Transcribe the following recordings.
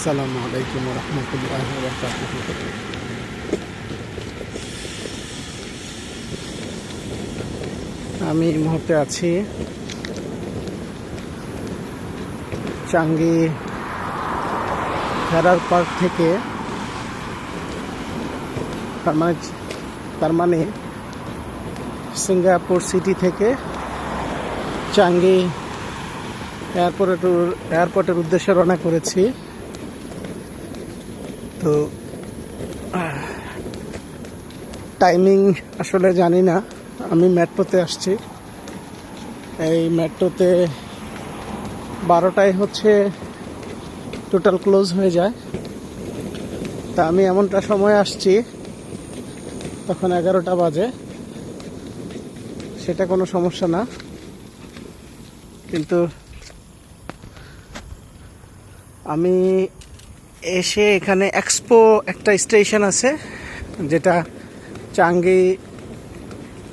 আসসালামু আলাইকুম রহমতুল্লাহ আমি এই মুহূর্তে আছি চাঙ্গি ফেরার পার্ক থেকে, তার মানে তার মানে সিঙ্গাপুর সিটি থেকে চাঙ্গি এয়ারপোর্টের এয়ারপোর্টের উদ্দেশ্যে রওনা করেছি। তো টাইমিং আসলে জানি না। আমি মেট্রোতে আসছি। এই মেট্রোতে বারোটায় হচ্ছে টোটাল ক্লোজ হয়ে যায়। তা আমি এমনটা সময় আসছি, তখন এগারোটা বাজে। সেটা কোনো সমস্যা না। কিন্তু আমি এসে এখানে এক্সপো একটা স্টেশন আছে, যেটা চাঙ্গি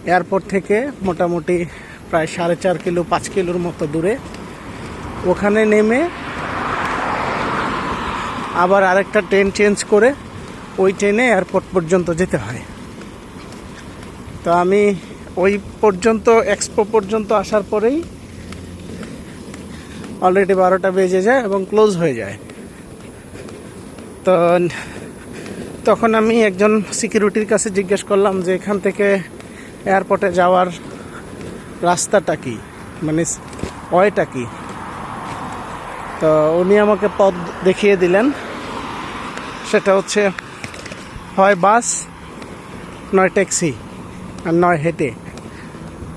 এয়ারপোর্ট থেকে মোটামুটি প্রায় সাড়ে চার কিলো, পাঁচ কিলোর মতো দূরে। ওখানে নেমে আবার আরেকটা ট্রেন চেঞ্জ করে ওই ট্রেনে এয়ারপোর্ট পর্যন্ত যেতে হয়। তো আমি ওই পর্যন্ত এক্সপো পর্যন্ত আসার পরেই অলরেডি বারোটা বেজে যায় এবং ক্লোজ হয়ে যায়। তো তখন আমি একজন সিকিউরিটির কাছে জিজ্ঞেস করলাম যে এখান থেকে এয়ারপোর্টে যাওয়ার রাস্তাটা কি? মানে ওয়েটা কি? তো উনি আমাকে পথ দেখিয়ে দিলেন। সেটা হচ্ছে হয় বাস, নয় ট্যাক্সি আর নয় হেঁটে।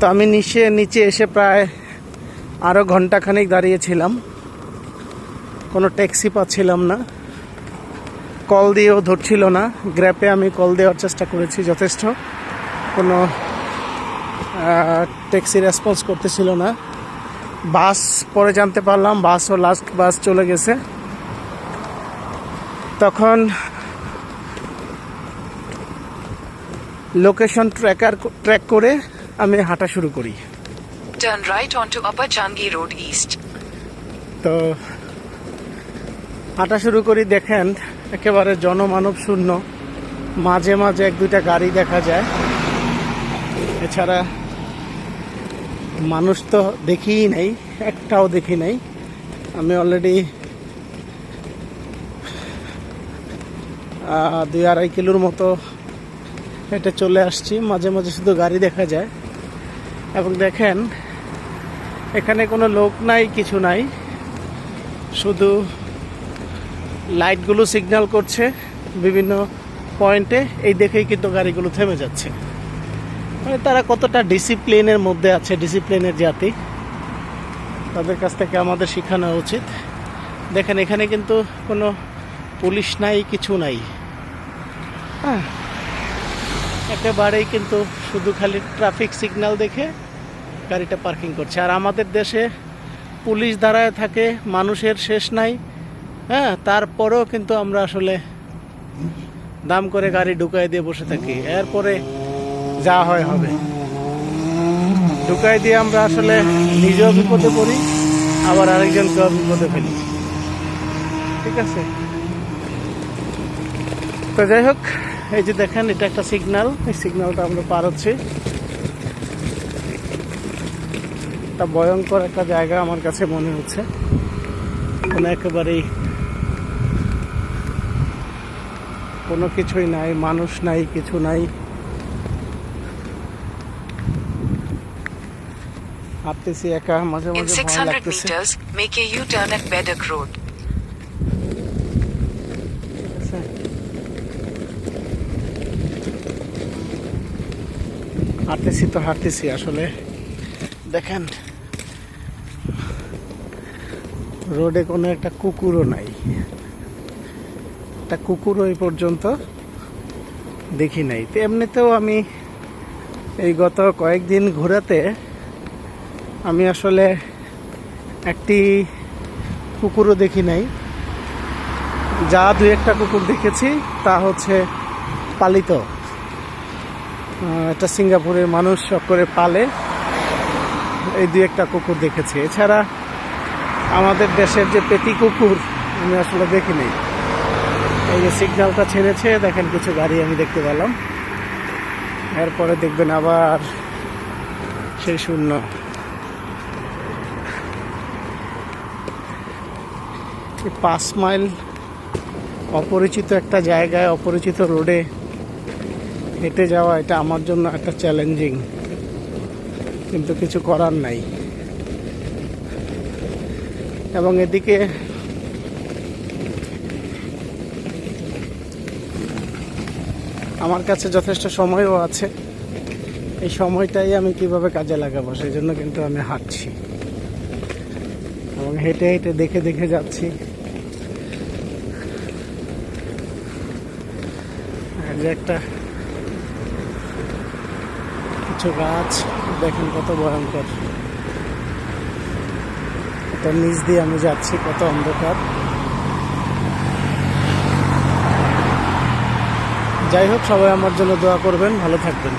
তো আমি নিচে নিচে এসে প্রায় আরও ঘন্টাখানেক দাঁড়িয়েছিলাম। কোনো ট্যাক্সি পাচ্ছিলাম না। কল দিয়েও ধরছিল না। গ্র্যাপে আমি কল দেওয়ার চেষ্টা করেছি যথেষ্ট। কোনো ট্যাক্সি রেসপন্স করতেছিল না। বাস পরে জানতে পারলাম বাসও লাস্ট বাস চলে গেছে। তখন লোকেশন ট্র্যাকার ট্র্যাক করে আমি হাঁটা শুরু করি। Turn right onto Upper Changi Road East. তো হাঁটা শুরু করি দেখেন একেবারে জনমানব শূন্য। মাঝে মাঝে এক দুইটা গাড়ি দেখা যায়। এছাড়া মানুষ তো দেখিই নাই, একটাও দেখি নাই। আমি অলরেডি দুই আড়াই কিলোর মতো এটা চলে আসছি। মাঝে মাঝে শুধু গাড়ি দেখা যায়। এবং দেখেন, এখানে কোনো লোক নাই, কিছু নাই। শুধু লাইটগুলো সিগন্যাল করছে বিভিন্ন পয়েন্টে। এই দেখেই কিন্তু গাড়িগুলো থেমে যাচ্ছে। মানে তারা কতটা ডিসিপ্লিনের মধ্যে আছে, ডিসিপ্লিনের জাতি। তাদের কাছ থেকে আমাদের শেখানো উচিত। দেখেন, এখানে কিন্তু কোনো পুলিশ নাই, কিছু নাই। হ্যাঁ একেবারেই কিন্তু শুধু খালি ট্রাফিক সিগন্যাল দেখে গাড়িটা পার্কিং করছে। আর আমাদের দেশে পুলিশ দাঁড়ায় থাকে, মানুষের শেষ নাই। হ্যাঁ তারপরেও কিন্তু আমরা আসলে দাম করে গাড়ি ঢুকাই দিয়ে বসে থাকি। এরপরে যা হয় হবে। ঢুকাই দিয়ে আমরা আসলে নিজেও বিপদে পড়ি, আবার আরেকজনকেও বিপদে ফেলি। ঠিক আছে? তো যাই হোক, এই যে দেখেন, এটা একটা সিগনাল এই সিগনালটা আমরা পার হচ্ছি। একটা ভয়ঙ্কর একটা জায়গা আমার কাছে মনে হচ্ছে। কোনো একেবারেই কোনো কিছুই নাই মানুষ নাই কিছু নাই। হাঁটতেছি একা মাঝে মাঝে ভয় লাগতেছে। meters, make a U-turn at Bedok Road. হাঁটতেছি তো হাঁটতেছি আসলে। দেখেন রোডে কোনো একটা কুকুরও নাই। একটা কুকুরও এই পর্যন্ত দেখি নাই। তো এমনিতেও আমি এই গত কয়েকদিন ঘোরাতে আমি আসলে একটি কুকুরও দেখি নাই। যা দু একটা কুকুর দেখেছি, তা হচ্ছে পালিত। এটা সিঙ্গাপুরের মানুষ করে পালে। এই দু একটা কুকুর দেখেছি। এছাড়া আমাদের দেশের যে পেটি কুকুর, আমি আসলে দেখি দেখিনি এই যে সিগন্যালটা ছেড়েছে, দেখেন কিছু গাড়ি আমি দেখতে পেলাম। এরপরে দেখবেন আবার সেই শূন্য। পাঁচ মাইল অপরিচিত একটা জায়গায়, অপরিচিত রোডে হেঁটে যাওয়া, এটা আমার জন্য একটা চ্যালেঞ্জিং কিন্তু কিছু করার নাই। এবং এদিকে আমার কাছে যথেষ্ট সময়ও আছে। এই সময়টাই আমি কীভাবে কাজে লাগাবো সেই জন্য কিন্তু আমি হাঁটছি। এবং হেঁটে হেঁটে দেখে দেখে যাচ্ছি। যে একটা কিছু গাছ, দেখেন কত ভয়ঙ্কর। এটার নিচ দিয়ে আমি যাচ্ছি, কত অন্ধকার। যাই হোক সবাই আমার জন্য দোয়া করবেন ভালো থাকবেন।